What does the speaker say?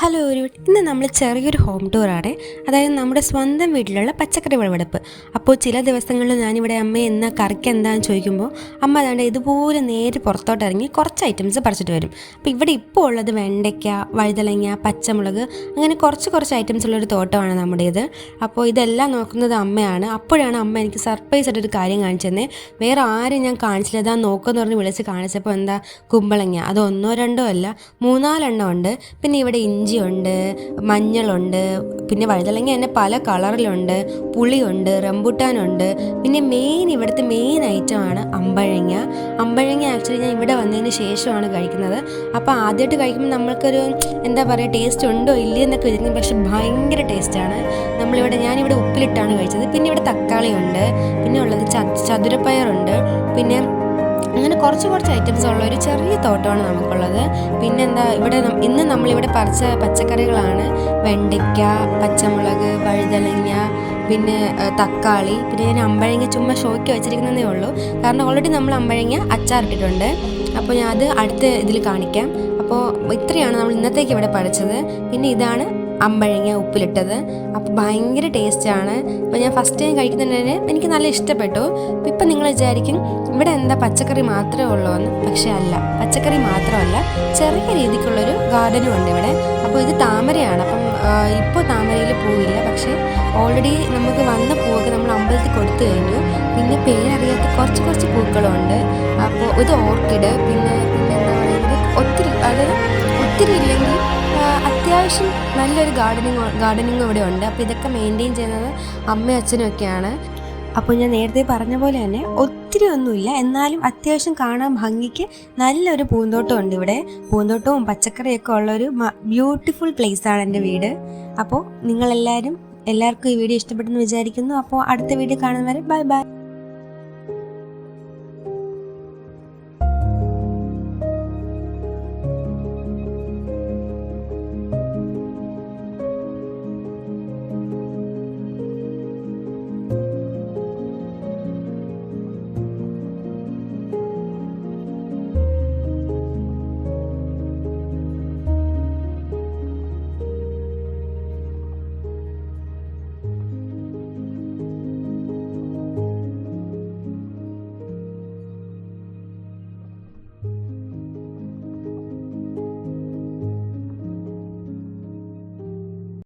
Hello ഒരു ഇന്ന് നമ്മൾ ചെറിയൊരു ഹോം ടൂറാണ് അതായത് നമ്മുടെ സ്വന്തം വീട്ടിലുള്ള പച്ചക്കറി വിളവെടുപ്പ്. അപ്പോൾ ചില ദിവസങ്ങളിൽ ഞാനിവിടെ അമ്മ എന്നാ കറിക്ക് എന്താന്ന് ചോദിക്കുമ്പോൾ അമ്മ അതാണ്ട് ഇതുപോലെ നേരെ പുറത്തോട്ട് ഇറങ്ങി കുറച്ച് ഐറ്റംസ് പറിച്ചിട്ട് വരും. അപ്പോൾ ഇവിടെ ഇപ്പോൾ ഉള്ളത് വെണ്ടയ്ക്ക വഴുതലങ്ങ പച്ചമുളക് അങ്ങനെ കുറച്ച് കുറച്ച് ഐറ്റംസ് ഉള്ളൊരു തോട്ടമാണ് നമ്മുടേത്. അപ്പോൾ ഇതെല്ലാം നോക്കുന്നത് അമ്മയാണ്. അപ്പോഴാണ് അമ്മ എനിക്ക് സർപ്രൈസ് ആയിട്ടൊരു കാര്യം കാണിച്ചു തന്നെ വേറെ ആരും ഞാൻ കാണിച്ചില്ല. ഇതാ നോക്കുമെന്ന് പറഞ്ഞ് വിളിച്ച് കാണിച്ചപ്പോൾ എന്താ കുമ്പളങ്ങ. അത് ഒന്നോ രണ്ടോ അല്ല മൂന്നാലെണ്ണം ഉണ്ട്. പിന്നെ ഇവിടെ ഇഞ്ചിയുണ്ട് മഞ്ഞളുണ്ട് പിന്നെ വഴുതലങ്ങ തന്നെ പല കളറിലുണ്ട് പുളിയുണ്ട് റംബുട്ടാനുണ്ട്. പിന്നെ മെയിൻ ഇവിടുത്തെ മെയിൻ ഐറ്റമാണ് അമ്പഴങ്ങ. അമ്പഴങ്ങ ആക്ച്വലി ഞാൻ ഇവിടെ വന്നതിന് ശേഷമാണ് കഴിക്കുന്നത്. അപ്പോൾ ആദ്യമായിട്ട് കഴിക്കുമ്പോൾ നമ്മൾക്കൊരു എന്താ പറയുക ടേസ്റ്റ് ഉണ്ടോ ഇല്ലയോ എന്നൊക്കെ വിചാരിക്കും പക്ഷെ ഭയങ്കര ടേസ്റ്റാണ് നമ്മളിവിടെ ഞാനിവിടെ ഉപ്പിലിട്ടാണ് കഴിച്ചത്. പിന്നെ ഇവിടെ തക്കാളിയുണ്ട്. പിന്നെ ഉള്ളത് ചതുരപ്പയറുണ്ട്. പിന്നെ അങ്ങനെ കുറച്ച് കുറച്ച് ഐറ്റംസ് ഉള്ള ഒരു ചെറിയ തോട്ടമാണ് നമുക്കുള്ളത്. പിന്നെന്താ ഇവിടെ ഇന്ന് നമ്മളിവിടെ പറിച്ച പച്ചക്കറികളാണ്. വെണ്ടയ്ക്ക പച്ചമുളക് വഴുതലങ്ങ പിന്നെ തക്കാളി പിന്നെ ഞാൻ അമ്പഴങ്ങ ചുമ്മാ ഷോയ്ക്ക് വെച്ചിരിക്കുന്നതേ ഉള്ളൂ. കാരണം ഓൾറെഡി നമ്മൾ അമ്പഴങ്ങ അച്ചാറിട്ടിട്ടുണ്ട് അപ്പോൾ ഞാൻ അത് അടുത്ത ഇതിൽ കാണിക്കാം. അപ്പോൾ ഇത്രയാണ് നമ്മൾ ഇന്നത്തേക്ക് ഇവിടെ പഠിച്ചത് പിന്നെ ഇതാണ് അമ്പഴങ്ങ ഉപ്പിലിട്ടത്. അപ്പോൾ ഭയങ്കര ടേസ്റ്റാണ്. അപ്പോൾ ഞാൻ ഫസ്റ്റ് ടൈം കഴിക്കുന്നതിന് എനിക്ക് നല്ല ഇഷ്ടപ്പെട്ടു. അപ്പോൾ ഇപ്പം നിങ്ങൾ വിചാരിക്കും ഇവിടെ എന്താ പച്ചക്കറി മാത്രമേ ഉള്ളൂ എന്ന്. പക്ഷേ അല്ല പച്ചക്കറി മാത്രമല്ല ചെറിയ രീതിക്കുള്ളൊരു ഗാർഡനും ഉണ്ട് ഇവിടെ. അപ്പോൾ ഇത് താമരയാണ്. അപ്പം ഇപ്പോൾ താമരയിൽ പൂവില്ല. പക്ഷേ ഓൾറെഡി നമുക്ക് വന്ന പൂവൊക്കെ നമ്മൾ അമ്പലത്തിൽ കൊടുത്തു കഴിഞ്ഞു. പിന്നെ പേരറിയാത്ത കുറച്ച് കുറച്ച് പൂക്കളുണ്ട്. അപ്പോൾ ഇത് ഓർക്കിഡ് ഒത്തിരി അത്യാവശ്യം നല്ലൊരു ഗാർഡനിങ് ഗാർഡനിങ് ഇവിടെ ഉണ്ട്. അപ്പോൾ ഇതൊക്കെ മെയിന്റെയിൻ ചെയ്യുന്നത് അമ്മയും അച്ഛനും ഒക്കെയാണ്. അപ്പോൾ ഞാൻ നേരത്തെ പറഞ്ഞ പോലെ തന്നെ ഒത്തിരി ഒന്നുമില്ല. എന്നാലും അത്യാവശ്യം കാണാൻ ഭംഗിക്ക് നല്ലൊരു പൂന്തോട്ടം ഉണ്ട് ഇവിടെ. പൂന്തോട്ടവും പച്ചക്കറിയൊക്കെ ഉള്ളൊരു ബ്യൂട്ടിഫുൾ ആണ് എന്റെ വീട്. അപ്പോൾ നിങ്ങളെല്ലാവരും എല്ലാവർക്കും ഈ വീഡിയോ ഇഷ്ടപ്പെട്ടെന്ന് വിചാരിക്കുന്നു. അപ്പോൾ അടുത്ത വീഡിയോ കാണുന്നവരെ ബൈ ബൈ